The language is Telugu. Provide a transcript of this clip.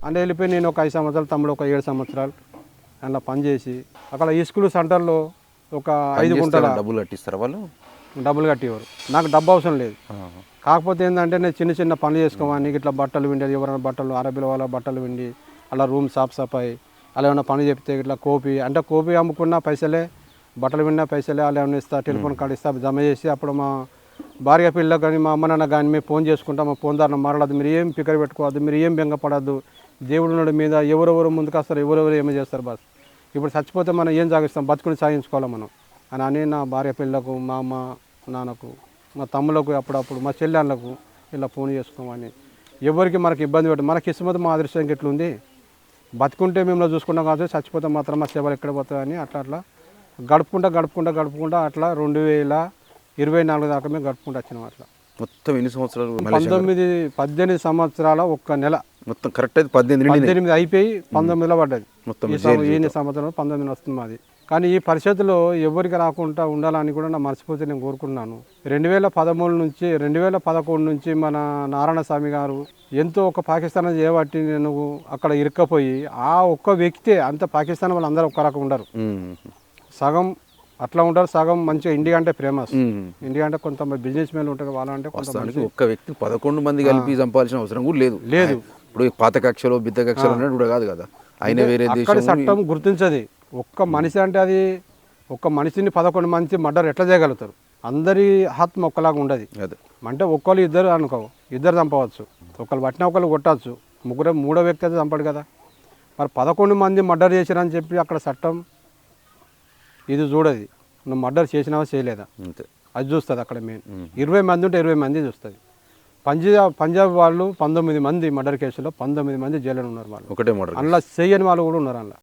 అంటే వెళ్ళిపోయి నేను ఒక ఐదు సంవత్సరాలు తమ్ముడు ఒక ఏడు సంవత్సరాలు అలా పనిచేసి అక్కడ ఈ స్కూల్ సెంటర్లో ఒక ఐదు గుంటల డబ్బులు కట్టిస్తారా వాళ్ళు? డబ్బులు కట్టేవారు. నాకు డబ్బు అవసరం లేదు. కాకపోతే ఏంటంటే నేను చిన్న చిన్న పనులు చేసుకోవాలి ఇట్లా బట్టలు విండేది ఎవరైనా బట్టలు అరబీల వాళ్ళ బట్టలు విండి అలా రూమ్ సాఫ్ సఫాయి అలా ఏమైనా పని చెప్తే ఇట్లా కోపి అంటే కోపి అమ్ముకున్న పైసలే బట్టలు విన్నా పైసలే అలా ఏమైనా ఇస్తా టెలిఫోన్ కార్డు ఇస్తా జమ చేసి అప్పుడు మా భార్య పిల్లలకు కానీ మా అమ్మ నాన్న కానీ మేము ఫోన్ చేసుకుంటాం మా ఫోన్ దారిన మారడదు మీరు ఏం పికర్ పెట్టుకోవద్దు మీరు ఏం బెంగపడద్దు దేవుడు ఉన్నాడు మీద ఎవరెవరు ముందుకు వస్తారు ఎవరెవరు ఏమో చేస్తారు బస్? ఇప్పుడు చచ్చిపోతే మనం ఏం సాగిస్తాం? బతుకుని సాగించుకోవాలి మనం? అని అని నా భార్య పిల్లకు మా అమ్మ నాన్నకు మా తమ్ములకు అప్పుడప్పుడు మా చెల్లెళ్ళకు ఇలా ఫోన్ చేసుకోమని. ఎవరికి మనకి ఇబ్బంది పెట్టదు మనకి ఇష్టమైతే మా అదృష్టం ఎట్లుంది? బతుకుంటే మిమ్మల్ని చూసుకుంటాం కాదు చచ్చిపోతే మాత్రం మా సేవలు ఎక్కడ పోతాయని అట్లా అట్లా గడుపుకుంటా గడుపుకుంటా గడుపుకుంటా అట్లా రెండు వేల ఇరవై నాలుగు దాకా మేము గడుపుకుంటూ వచ్చినాం అట్లా. మొత్తం ఎన్ని సంవత్సరాలు? పంతొమ్మిది పద్దెనిమిది సంవత్సరాల ఒక్క నెల. మొత్తం కరెక్ట్ అయితే పద్దెనిమిది. పద్దెనిమిది అయిపోయి పంతొమ్మిదిలో పడ్డది మొత్తం ఈ సం- ఈ సంవత్సరం పంతొమ్మిది వస్తుంది మాది కానీ ఈ పరిస్థితుల్లో ఎవరికి రాకుండా ఉండాలని కూడా నా మనస్ఫూర్తి నేను కోరుకున్నాను రెండు వేల పదమూడు నుంచి రెండు వేల పదకొండు నుంచి మన నారాయణ స్వామి గారు ఎంతో ఒక పాకిస్తాన్ చేయబట్టి నేను అక్కడ ఇరుక్కపోయి ఆ ఒక్క వ్యక్తే అంత పాకిస్తాన్ వాళ్ళు అందరూ ఒక్క రకం ఉండరు. సగం అట్లా ఉంటారు సగం మంచిగా ఇండియా అంటే ఫేమస్. ఇండియా అంటే కొంతమంది బిజినెస్ మ్యాన్ ఉంటారు వాళ్ళంటే కొంత ఒక్క వ్యక్తి పదకొండు మంది కలిపి చంపాల్సిన అవసరం కూడా లేదు లేదు. ఇప్పుడు పాత కక్షలో బిద్ద కక్షలు అన్నట్టు కూడా కాదు కదా. ఆయన వేరే అక్కడ దేశం చట్టం గుర్తించది. ఒక్క మనిషి అంటే అది ఒక్క మనిషిని పదకొండు మంది మర్డర్ ఎట్లా చేయగలుగుతారు? అందరి ఆత్మ ఒక్కలాగా ఉండదు. అంటే ఒక్కరు ఇద్దరు అనుకో ఇద్దరు చంపవచ్చు. ఒకళ్ళు పట్టిన ఒకళ్ళు కొట్టచ్చు ముగ్గురు మూడో వ్యక్తి అయితే చంపడు కదా. మరి పదకొండు మంది మర్డర్ చేసిరని చెప్పి అక్కడ చట్టం ఇది చూడది. నువ్వు మర్డర్ చేసినావా చేయలేదా? అది చూస్తుంది అక్కడ మెయిన్. ఇరవై మంది ఉంటే ఇరవై మంది చూస్తుంది. పంజాబ్ పంజాబ్ వాళ్ళు పంతొమ్మిది మంది మర్డర్ కేసులో పంతొమ్మిది మంది జైల్లో ఉన్నారు వాళ్ళు. ఒకటే మోడల్ అందులో చేయని వాళ్ళు కూడా ఉన్నారు అందులో.